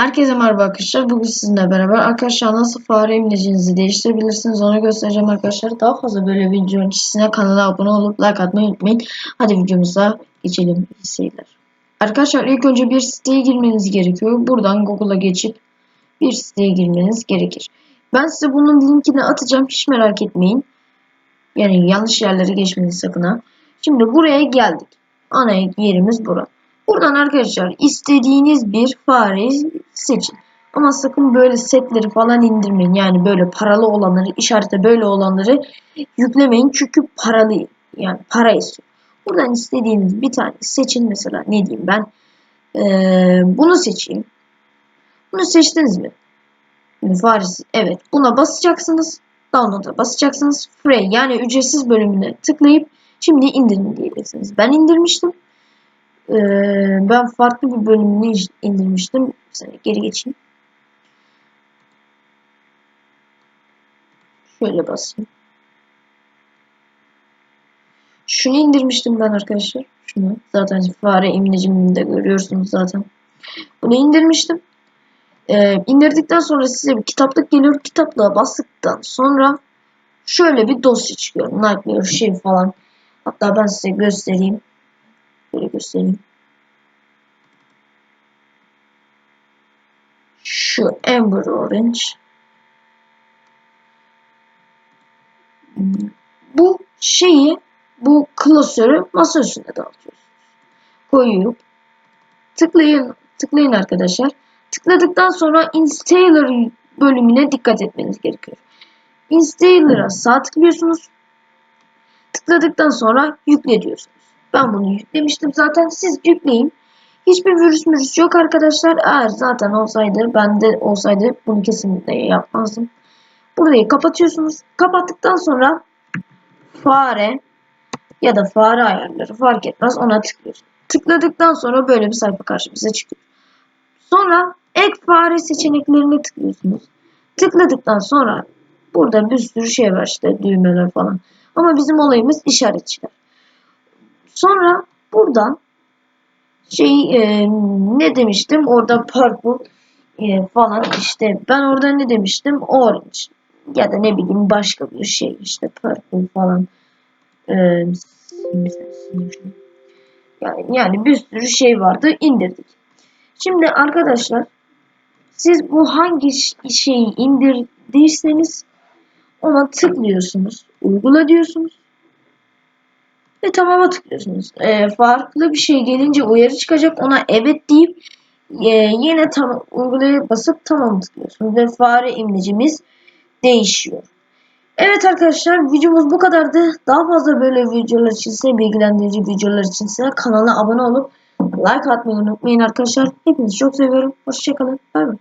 Herkese merhaba arkadaşlar. Bugün sizinle beraber arkadaşlar nasıl fare imlecinizi değiştirebilirsiniz onu göstereceğim arkadaşlar. Daha fazla böyle video öncesine kanala abone olup like atmayı unutmayın. Hadi videomuza geçelim. Seyirler. Arkadaşlar ilk önce bir siteye girmeniz gerekiyor. Buradan Google'a geçip bir siteye girmeniz gerekir. Ben size bunun linkini atacağım. Hiç merak etmeyin. Yani yanlış yerlere geçmeyin sakın ha. Şimdi buraya geldik. Ana yerimiz bura. Buradan arkadaşlar istediğiniz bir fareyi seçin. Ama sakın böyle setleri falan indirmeyin. Yani böyle paralı olanları, işarette böyle olanları yüklemeyin. Çünkü paralı yani para istiyor. Buradan istediğiniz bir tane seçin. Mesela ne diyeyim ben? Ee, bunu seçeyim. Bunu seçtiniz mi? Faresi. Evet. Buna basacaksınız. Download'a basacaksınız. Free yani ücretsiz bölümüne tıklayıp şimdi indirin diyeceksiniz. Ben indirmiştim. Ee, ben farklı bir bölümünü indirmiştim. Mesela geri geçeyim. Şöyle basayım. Şunu indirmiştim ben arkadaşlar. Şunu. Zaten fare imleciminde görüyorsunuz zaten. Bunu indirmiştim. Ee, indirdikten sonra size bir kitaplık geliyor. Kitaplığa bastıktan sonra şöyle bir dosya çıkıyor. Nightmare şey falan. Hatta ben size göstereyim. Göstereyim. Şu Amber Orange. Bu şeyi, bu klasörü masa üstüne dağıtıyorsunuz. Koyup tıklayın, tıklayın arkadaşlar. Tıkladıktan sonra Installer bölümüne dikkat etmeniz gerekiyor. Installer'a sağ tıklıyorsunuz. Tıkladıktan sonra yükle diyorsunuz. Ben bunu yüklemiştim zaten. Siz yükleyin. Hiçbir virüs mürüs yok arkadaşlar. Eğer zaten olsaydı, bende olsaydı bunu kesinlikle yapmazdım. Burayı kapatıyorsunuz. Kapattıktan sonra fare ya da fare ayarları fark etmez ona tıklıyorsunuz. Tıkladıktan sonra böyle bir sayfa karşımıza çıkıyor. Sonra ek fare seçeneklerine tıklıyorsunuz. Tıkladıktan sonra burada bir sürü şey var işte düğmeler falan. Ama bizim olayımız işaretçiler. Sonra buradan şey e, ne demiştim orada purple e, falan işte ben orada ne demiştim orange ya da ne bileyim başka bir şey işte purple falan e, yani, yani bir sürü şey vardı indirdik. Şimdi arkadaşlar siz bu hangi şeyi indirdiyseniz ona tıklıyorsunuz. Uygula diyorsunuz. Ve tamama tıklıyorsunuz. E, farklı bir şey gelince uyarı çıkacak. Ona evet deyip e, yine tam uygulaya basıp tamam tıklıyorsunuz. Ve fare imlecimiz değişiyor. Evet arkadaşlar videomuz bu kadardı. Daha fazla böyle videolar için size bilgilendirici videolar için size kanala abone olup like atmayı unutmayın arkadaşlar. Hepinizi çok seviyorum. Hoşçakalın. Bay bay.